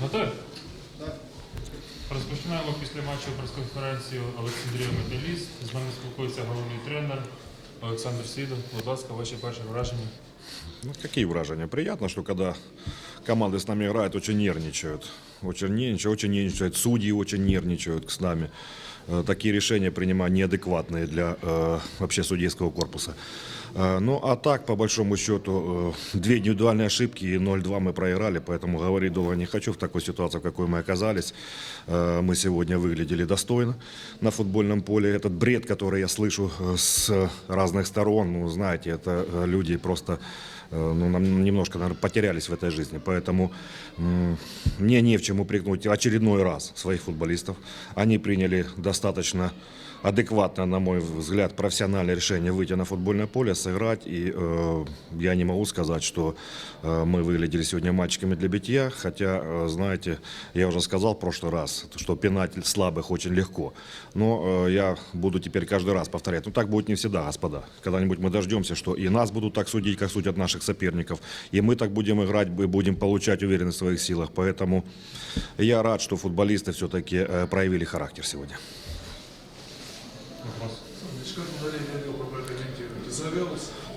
Готові? Розпочинаємо після матчу прес-конференцію Олександрія Металіст. З нами спілкується головний тренер Олександр Сідов. Будь ласка, ваші перші враження. Ну, какие вражения? Приятно, что когда команды с нами играют, очень нервничают. Очень нервничают, очень нервничают. Судьи очень нервничают с нами. Э, Такие решения принимают неадекватные для э, вообще судейского корпуса. Э, Ну, а так, по большому счету, э, две индивидуальные ошибки и 0-2 мы проиграли, поэтому говорить долго не хочу в такой ситуации, в какой мы оказались. Э, Мы сегодня выглядели достойно на футбольном поле. Этот бред, который я слышу э, с разных сторон, ну, знаете, это э, люди просто ну, нам немножко, наверное, потерялись в этой жизни. Поэтому мне не в чем упрекнуть очередной раз своих футболистов. Они приняли достаточно адекватно, на мой взгляд, профессиональное решение выйти на футбольное поле, сыграть. И э, я не могу сказать, что э, мы выглядели сегодня мальчиками для битья. Хотя, э, знаете, я уже сказал в прошлый раз, что пинать слабых очень легко. Но э, я буду теперь каждый раз повторять. Ну так будет не всегда, господа. Когда-нибудь мы дождемся, что и нас будут так судить, как судят наших соперников. И мы так будем играть, и будем получать уверенность в своих силах. Поэтому я рад, что футболисты все-таки э, проявили характер сегодня.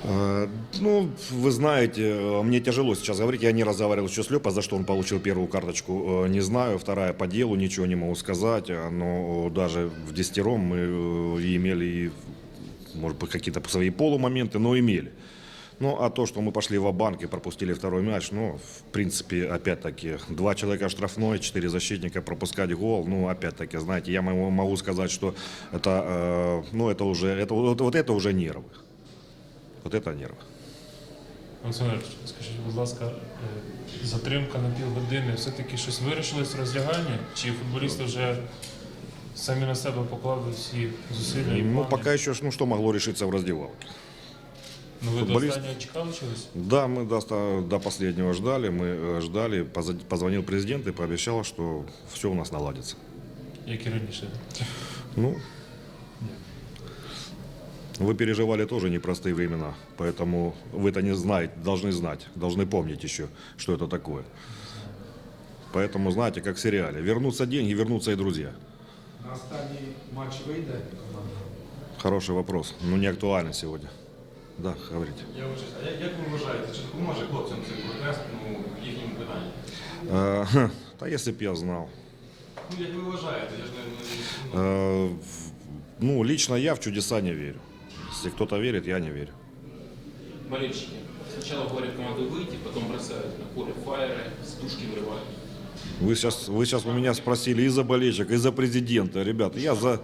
Э, Ну, вы знаете, э, мне тяжело сейчас говорить. Я не разговаривал еще с Лепа, за что он получил первую карточку, э, не знаю. Вторая по делу, ничего не могу сказать. Э, Но даже в десятером мы э, имели, может быть, какие-то свои полумоменты, но имели. Ну, а то, что мы пошли в банк и пропустили второй мяч, ну, в принципе, опять-таки, два человека штрафной, четыре защитника пропускать гол, ну, опять-таки, знаете, я могу, могу сказать, что это, э, ну, это уже, это, вот, вот это уже нервы. Вот это нервы. Олександр, Ильич, скажіть, будь ласка, е, затримка на півгодини, все-таки щось вирішилось в роздяганні? Чи футболісти вже самі на себе поклали всі зусилля і Ну, плани? пока еще, ну, что могло решиться в раздевалке? Ну, ви до футболіст- останнього чекали чогось? Да, мы до, до последнего ждали, мы э, ждали, поза- позвонил президент и пообещал, что все у нас наладится. Як і раніше. Ну, вы переживали тоже непростые времена, поэтому вы это не знаете, должны знать, должны помнить еще, что это такое. Поэтому, знаете, как в сериале, вернутся деньги, вернутся и друзья. На останній матч вийде команда. Хороший вопрос, но не актуально сегодня. Да, говорите. Я вважаю, а як, як ви вважаєте, чи допоможе хлопцям цей протест ну, в їхньому питанні? Э, хм, Да если б я знал. Ну, як ви вважаєте, я ж не, не Э, ну, в- Ну, лично я в чудеса не верю. Если кто-то верит, я не верю. болельщики. Сначала говорят команду выйти, потом бросают на поле фаеры, с душки вырывают. Вы сейчас, вы сейчас у меня спросили и за болельщик, и за президента. Ребята, я за...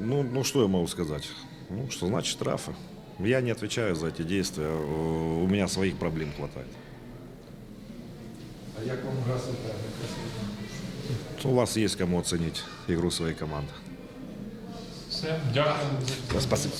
Ну, ну, что я могу сказать? Ну, что значит штрафы. Я не отвечаю за эти действия. У меня своих проблем хватает. А як вам гра суперника? У вас есть кому оценить игру своей команды. Все, дякую. Спасибо.